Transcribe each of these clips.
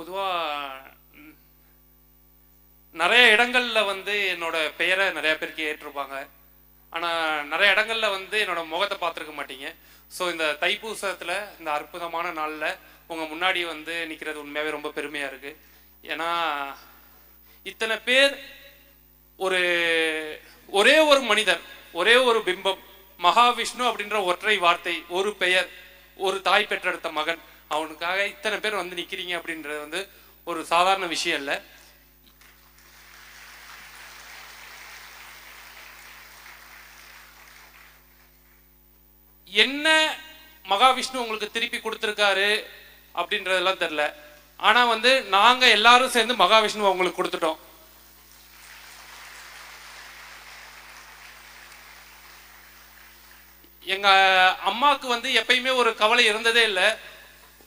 பொதுவாக நிறைய இடங்களில் வந்து என்னோட பெயரை நிறைய பேருக்கு ஏற்றிருப்பாங்க. ஆனால் நிறைய இடங்களில் வந்து என்னோட முகத்தை பார்த்துருக்க மாட்டீங்க. ஸோ இந்த தைப்பூசத்தில் இந்த அற்புதமான நாளில் உங்கள் முன்னாடி வந்து நிற்கிறது உண்மையாகவே ரொம்ப பெருமையாக இருக்குது ஏன்னா இத்தனை பேர் ஒரு ஒரே ஒரு மனிதர் ஒரே ஒரு பிம்பம் மகாவிஷ்ணு அப்படின்ற ஒற்றை வார்த்தை ஒரு பெயர் ஒரு தாய் பெற்றெடுத்த மகன் அவனுக்காக இத்தனை பேர் வந்து நிற்கிறீங்க அப்படின்றது வந்து ஒரு சாதாரண விஷயம் இல்லை. என்ன மகாவிஷ்ணு உங்களுக்கு திருப்பி கொடுத்துருக்காரு அப்படின்றதெல்லாம் தெரில ஆனால் வந்து நாங்கள் எல்லாரும் சேர்ந்து மகாவிஷ்ணு உங்களுக்கு கொடுத்துட்டோம். எங்கள் அம்மாவுக்கு வந்து எப்பயுமே ஒரு கவலை இருந்ததே இல்லை.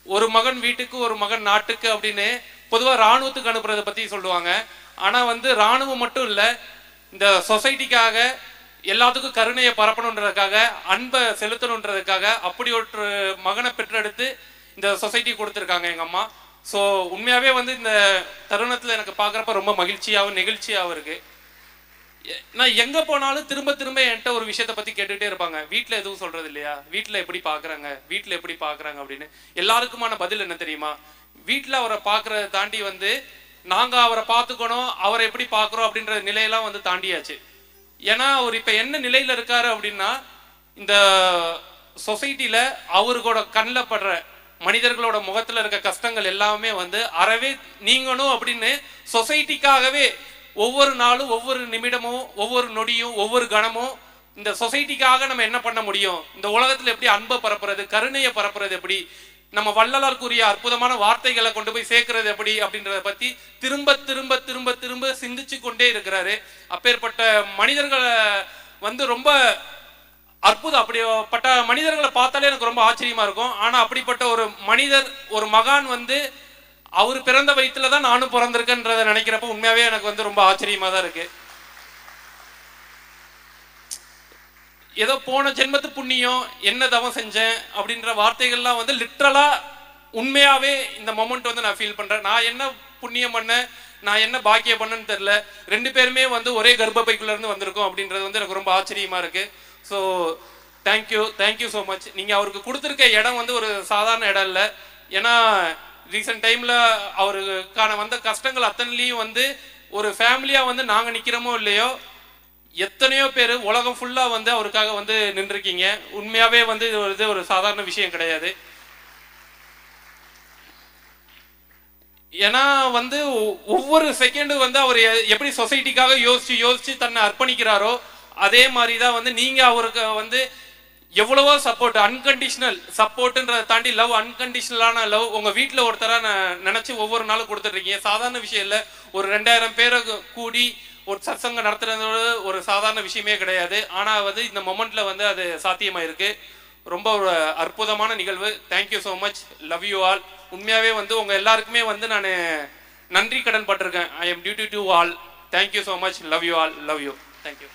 ஒரு மகன் வீட்டுக்கு ஒரு மகன் நாட்டுக்கு அப்படின்னு பொதுவாக ராணுவத்துக்கு அனுப்புறதை பற்றி சொல்லுவாங்க. ஆனால் வந்து ராணுவம் மட்டும் இல்லை இந்த சொசைட்டிக்காக எல்லாத்துக்கும் கருணையை பரப்பணுன்றதுக்காக அன்பை செலுத்தணுன்றதுக்காக அப்படி ஒரு மகனை பெற்றெடுத்து இந்த சொசைட்டி கொடுத்துருக்காங்க எங்கள் அம்மா. ஸோ உண்மையாகவே வந்து இந்த தருணத்தில் எனக்கு பார்க்குறப்ப ரொம்ப மகிழ்ச்சியாகவும் நெகிழ்ச்சியாகவும் இருக்குது நான் எங்க போனாலும் திரும்ப திரும்ப என்கிட்ட ஒரு விஷயத்த பத்தி கேட்டுட்டே இருப்பாங்க. வீட்டுல எதுவும் சொல்றது இல்லையா வீட்டுல எப்படி பாக்குறாங்க? வீட்டுல எப்படி பாக்குறாங்க அப்படின்னு. எல்லாருக்குமான பதில் என்ன தெரியுமா? வீட்டுல அவரை பாக்குறத தாண்டி வந்து நாங்க அவரை பார்த்துக்கணும் அவரை எப்படி பாக்குறோம் அப்படின்ற நிலையெல்லாம் வந்து தாண்டியாச்சு. ஏன்னா அவர் இப்ப என்ன நிலையில இருக்காரு அப்படின்னா இந்த சொசைட்டில அவருக்கோட கண்ணில் படுற மனிதர்களோட முகத்துல இருக்க கஷ்டங்கள் எல்லாமே வந்து அறவே நீங்கணும் அப்படின்னு சொசைட்டிக்காகவே ஒவ்வொரு நாளும் ஒவ்வொரு நிமிடமும் ஒவ்வொரு நொடியும் ஒவ்வொரு கணமும் இந்த சொசைட்டிக்காக நம்ம என்ன பண்ண முடியும்? இந்த உலகத்துல எப்படி அன்பை பரப்புறது கருணையை பரப்புறது எப்படி? நம்ம வள்ளலாருக்குரிய அற்புதமான வார்த்தைகளை கொண்டு போய் சேர்க்கறது எப்படி அப்படின்றத பத்தி திரும்ப திரும்ப திரும்ப திரும்ப சிந்திச்சு கொண்டே இருக்கிறாரு. அப்பேற்பட்ட மனிதர்களை வந்து ரொம்ப அற்புதம். அப்படிப்பட்ட மனிதர்களை பார்த்தாலே எனக்கு ரொம்ப ஆச்சரியமா இருக்கும். ஆனா அப்படிப்பட்ட ஒரு மனிதர் ஒரு மகான் வந்து அவர் பிறந்த வயிற்றுல தான் நானும் பிறந்திருக்கேன்றத நினைக்கிறப்ப உண்மையாவே எனக்கு வந்து ரொம்ப ஆச்சரியமா தான் இருக்கு. ஏதோ போன ஜென்மத்து புண்ணியம் என்ன தவம் செஞ்சேன் அப்படின்ற வார்த்தைகள்லாம் வந்து லிட்ரலா உண்மையாவே இந்த மொமெண்ட் வந்து நான் ஃபீல் பண்றேன். நான் என்ன புண்ணியம் பண்ணேன் நான் என்ன பாக்கியம் பண்ணேன்னு தெரியல. ரெண்டு பேருமே வந்து ஒரே கர்ப்பைக்குள்ள இருந்து வந்திருக்கோம் அப்படின்றது வந்து எனக்கு ரொம்ப ஆச்சரியமா இருக்கு. So thank you thank you so much நீங்க அவருக்கு கொடுத்துருக்க இடம் வந்து ஒரு சாதாரண இடம் இல்லை. ஏன்னா ரீசெண்ட் டைமில் அவருக்கான வந்த கஷ்டங்கள் அத்தனைலையும் வந்து ஒரு ஃபேமிலியாக வந்து நாங்கள் நிற்கிறோமோ இல்லையோ எத்தனையோ பேர் உலகம் ஃபுல்லாக வந்து அவருக்காக வந்து நின்றுருக்கீங்க. உண்மையாகவே வந்து இது ஒரு இது ஒரு சாதாரண விஷயம் கிடையாது. ஏன்னா வந்து ஒவ்வொரு செகண்டும் வந்து அவர் எ- எப்படி சொசைட்டிக்காக யோசிச்சு யோசிச்சு தன்னை அர்ப்பணிக்கிறாரோ அதே மாதிரி தான் வந்து நீங்கள் அவருக்கு வந்து எவ்வளவோ சப்போர்ட் அன்கண்டிஷனல் சப்போர்ட்ன்றதை தாண்டி லவ் அன்கண்டிஷனலான லவ் உங்க வீட்டில் ஒருத்தரா நான் நினைச்சு ஒவ்வொரு நாளும் கொடுத்துட்டு இருக்கீங்க சாதாரண விஷயம் இல்லை. ஒரு ரெண்டாயிரம் பேரை கூடி ஒரு சத்சங்கம் நடத்துறது ஒரு சாதாரண விஷயமே கிடையாது. ஆனால் வந்து இந்த மொமெண்ட்ல வந்து அது சாத்தியமாயிருக்கு. ரொம்ப ஒரு அற்புதமான நிகழ்வு. Thank you so much love you all உண்மையாகவே வந்து உங்கள் எல்லாருக்குமே வந்து நான் நன்றி கடன் பட்டிருக்கேன். I am duty to all thank you so much love you all love you thank you